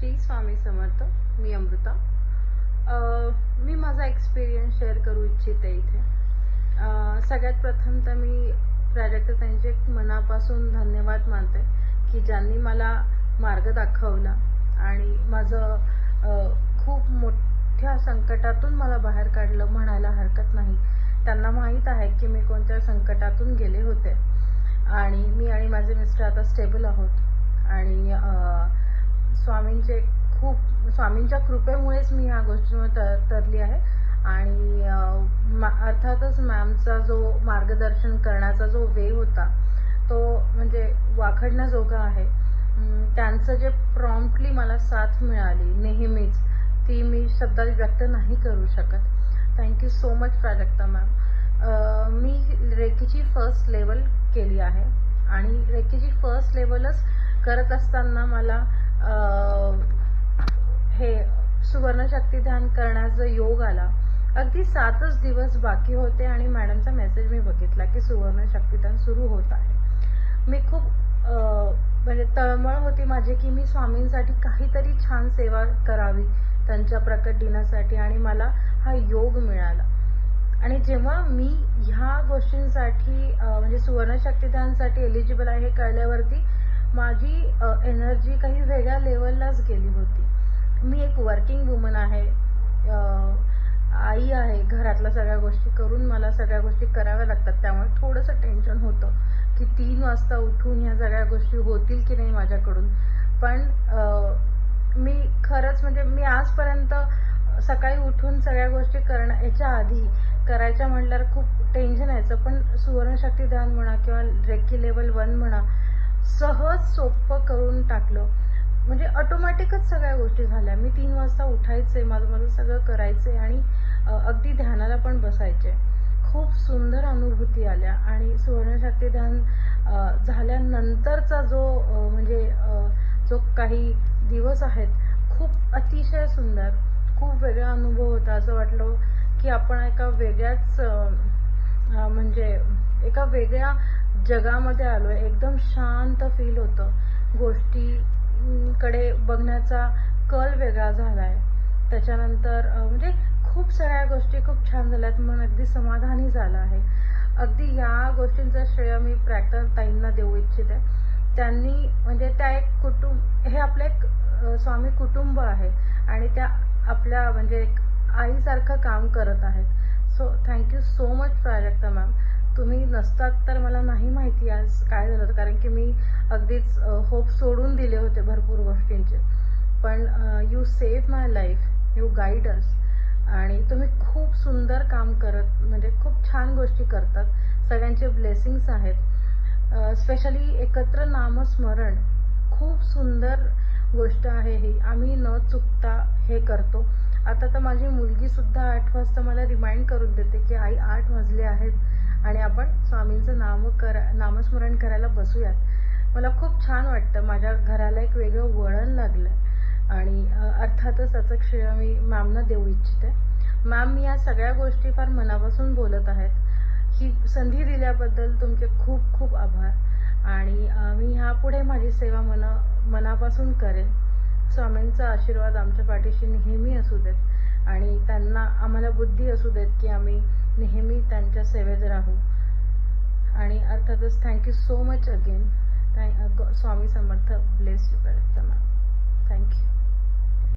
श्री स्वामी समर्थ मी अमृता. मी माझा experience share करू इच्छिते इथे. सगळ्यात प्रथम तर मी प्राजक्त त्यांचे मनापासून धन्यवाद मानते की ज्यांनी मला मार्ग दाखवला आणि माझं खूप मोठ्या संकटातून मला बाहेर काढलं म्हणायला हरकत नाही. त्यांना माहीत आहे की मी कोणत्या संकटातून गेले होते. आणि मी आणि माझे मिस्टर आता स्टेबल आहोत. आणि स्वामींचे खूप स्वामींच्या कृपेमुळेच मी ह्या गोष्टींवर तर तरली आहे. आणि अर्थातच मॅमचा जो मार्गदर्शन करण्याचा जो वे होता तो म्हणजे वाखडण्याजोगा आहे. त्यांचं जे प्रॉम्प्टली मला साथ मिळाली नेहमीच ती मी शब्दात व्यक्त नाही करू शकत. Thank you so much Prajakta ma'am मी रेकीची फर्स्ट लेवल केली आहे. आणि रेकीची फर्स्ट लेवलच करत असताना मला हे हे सुवर्णशक्ती ध्यान करण्याचा योग आला. अगदी सातच दिवस बाकी होते आणि मॅडमचा मेसेज मी बघितला की सुवर्ण शक्तीदान सुरू होत आहे. मी खूप म्हणजे तळमळ होती माझी की मी स्वामींसाठी काहीतरी छान सेवा करावी त्यांच्या प्रकट दिनासाठी आणि मला हा योग मिळाला. आणि जेव्हा मी ह्या गोष्टींसाठी म्हणजे सुवर्ण शक्तीदानसाठी एलिजिबल आहे हे कळल्यावरती माझी एनर्जी काही वेगळ्या लेवललाच गेली होती. मी एक वर्किंग वुमन आहे. आई आहे. घरातल्या सगळ्या गोष्टी करून मला सगळ्या गोष्टी कराव्या लागतात. त्यामुळे थोडंसं टेन्शन होतं की तीन वाजता उठून ह्या सगळ्या गोष्टी होतील की नाही माझ्याकडून. पण मी खरंच म्हणजे मी आजपर्यंत सकाळी उठून सगळ्या गोष्टी करणं याच्या आधी करायच्या म्हटल्यावर खूप टेन्शन यायचं. पण सुवर्णशक्ती ध्यान म्हणा किंवा रेकी लेवल वन म्हणा सहज सोपं करून टाकलं. म्हणजे ऑटोमॅटिकच सगळ्या गोष्टी झाल्या. मी तीन वाजता उठायचे माझं माझं सगळं करायचे आणि अगदी ध्यानाला पण बसायचे. खूप सुंदर अनुभूती आल्या आणि सुवर्णशक्ती ध्यान झाल्यानंतरचा जो म्हणजे जो काही दिवस आहेत खूप अतिशय सुंदर. खूप वेगळा अनुभव होता. असं वाटलं की आपण एका वेगळ्याच म्हणजे एका वेगळ्या जगामध्ये आलोय. एकदम शांत फील होतं. गोष्टी कडे बघण्याचा कल वेगळा झालाय. त्याच्यानंतर म्हणजे खूप सगळ्या गोष्टी खूप छान झाल्यात. मन अगदी समाधानी झालं आहे. अगदी या गोष्टींचं श्रेय मी प्रॅक्टर ताईंना देऊ इच्छिते. त्यांनी म्हणजे त्या एक कुटुंब हे आपलं एक स्वामी कुटुंब आहे. आणि त्या आपल्या म्हणजे एक आईसारखं काम करत आहेत. So thank you so much Prajakta ma'am तुम्ही नसतात तर मला नाही माहिती आज काय झालं. होतं कारण की मी अगदीच होप सोडून दिले होते भरपूर गोष्टींचे. पण you save my life you guide us आणि तुम्ही खूप सुंदर काम करत म्हणजे खूप छान गोष्टी करतात. सगळ्यांचे ब्लेसिंग्स आहेत. स्पेशली एकत्र नामस्मरण खूप सुंदर गोष्ट आहे ही. आम्ही न चुकता हे करतो. आता तर माझी मुलगी सुद्धा आठ वाजता मला रिमाइंड करून देते की आई आठ वाजले आहेत आणि आपण स्वामींचं नाम करा नामस्मरण करायला बसूयात. मला खूप छान वाटतं. माझ्या घराला एक वेगळं वळण लागलं. आणि अर्थातच त्याचं श्रेय मी मॅमना देऊ इच्छिते. मॅम मी या सगळ्या गोष्टी फार मनापासून बोलत आहेत. ही संधी दिल्याबद्दल तुमचे खूप खूप आभार. आणि मी ह्यापुढे माझी सेवा मना मनापासून करेन. स्वामींचा आशीर्वाद आमच्या पाठीशी नेहमी असू देत आणि त्यांना आम्हाला बुद्धी असू देत की आम्ही नेहमी त्यांच्या सेवेत राहू. आणि अर्थातच thank you so much again thank Swami Samarth bless you ma'am thank you